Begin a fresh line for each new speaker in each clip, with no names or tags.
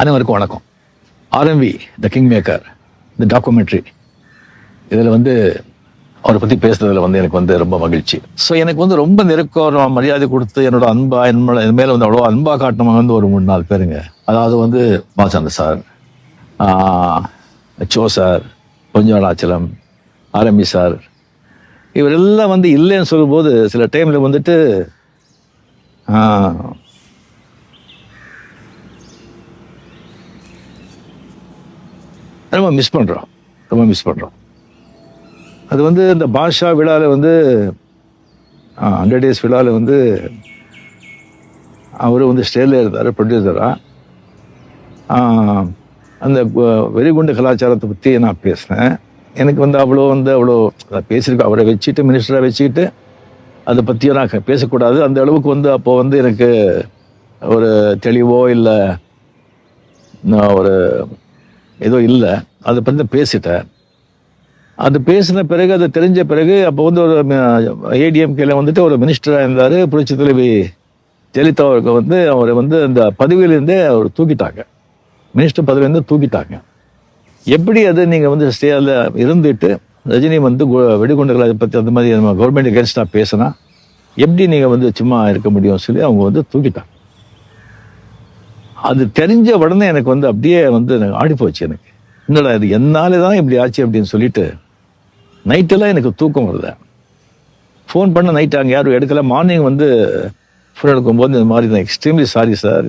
அனைவருக்கும் வணக்கம். RMV the king maker இந்த டாக்குமெண்ட்ரி இதில் வந்து அவரை பற்றி பேசுறதுல வந்து எனக்கு வந்து ரொம்ப மகிழ்ச்சி. ஸோ எனக்கு வந்து ரொம்ப நெருக்கம் மரியாதை கொடுத்து என்னோட அன்பா என் மேல- என் மேலே வந்து அவ்வளோ அன்பா காட்டினவங்க வந்து ஒரு மூணு நாலு பேருங்க. அதாவது வந்து பாசாந்த சார் சோ சார் பொஞ்சவனாச்சலம் ஆரம்பி சார். இவர் எல்லாம் வந்து இல்லைன்னு சொல்லும்போது சில டைமில் வந்துட்டு ரொம்ப மிஸ் பண்ணுறோம் ரொம்ப மிஸ் பண்ணுறோம் அது வந்து இந்த பாஷா விழாவில் வந்து ஹண்ட்ரட் டேஸ் விழாவில் வந்து அவர் வந்து ஸ்டேஜில் இருந்தார் ப்ரொடியூசராக அந்த வெறிகுண்டு கலாச்சாரத்தை பற்றி நான் பேசினேன். எனக்கு வந்து அவ்வளோ வந்து அவ்வளோ அதை அவரை வச்சுட்டு மினிஸ்டராக வச்சுக்கிட்டு அதை பற்றியும் நான் க- பேசக்கூடாது. அந்த அளவுக்கு வந்து அப்போ வந்து எனக்கு ஒரு தெளிவோ இல்லை நான் ஒரு ஏதோ இல்லை. அதை பற்றி பேசிட்டேன். அது பேசின பிறகு அது தெரிஞ்ச பிறகு அப்போ வந்து ஒரு ஏடிஎம்கேல வந்துட்டு ஒரு மினிஸ்டராக இருந்தார் புரட்சி தலைவி ஜெயலலிதா அவருக்கு வந்து அவரை வந்து அந்த பதவியிலேருந்தே அவர் தூக்கிட்டாங்க. மினிஸ்டர் பதவியிலேருந்து தூக்கிட்டாங்க. எப்படி அது நீங்கள் வந்து ஸ்டேல இருந்துட்டு ரஜினி வந்து கு- வெடிகுண்டுகளை பற்றி அந்த மாதிரி நம்ம கவர்மெண்ட் எகேன்ஸ்டாக பேசினா எப்படி நீங்கள் வந்து சும்மா இருக்க முடியும்னு சொல்லி அவங்க வந்து தூக்கிட்டாங்க. அது தெரிஞ்ச உடனே எனக்கு வந்து அப்படியே வந்து எனக்கு ஆடி போச்சு எனக்கு. என்னடா இது என்னாலே தான் இப்படி ஆச்சு அப்படின்னு சொல்லிட்டு நைட்டெல்லாம் எனக்கு தூக்கம் வரல ஃபோன் பண்ண நைட் அங்கே யாரும் எடுக்கல. மார்னிங் வந்து ஃபோன் எடுக்கும்போது இந்த மாதிரி தான் எக்ஸ்ட்ரீம்லி சாரி சார்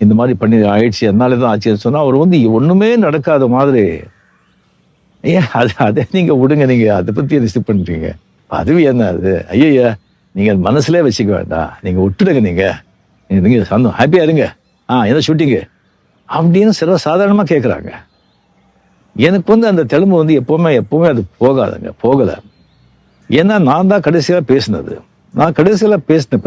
இந்த மாதிரி பண்ணி ஆயிடுச்சு என்னாலே தான் ஆச்சுன்னு சொன்னால் அவர் வந்து ஒன்றுமே நடக்காத மாதிரி. ஏன் அது அதே நீங்கள் விடுங்க நீங்கள் அதை பற்றி ரிசீவ் பண்ணுறீங்க பதவி என்ன அது? ஐயா நீங்கள் மனசுலே வச்சுக்க வேண்டாம். நீங்கள் விட்டுடுங்க நீங்கள் இருங்க சந்தோம் ஹாப்பியாக இருங்க. ஆ எந்த ஷூட்டிங்கு அப்படின்னு சில சாதாரணமாக கேட்குறாங்க எனக்கு வந்து அந்த தெலுங்கு வந்து எப்போவுமே எப்போவுமே அது போகாதுங்க போகலை. ஏன்னா நான் தான் கடைசியாக பேசினது. நான் கடைசியில் பேசின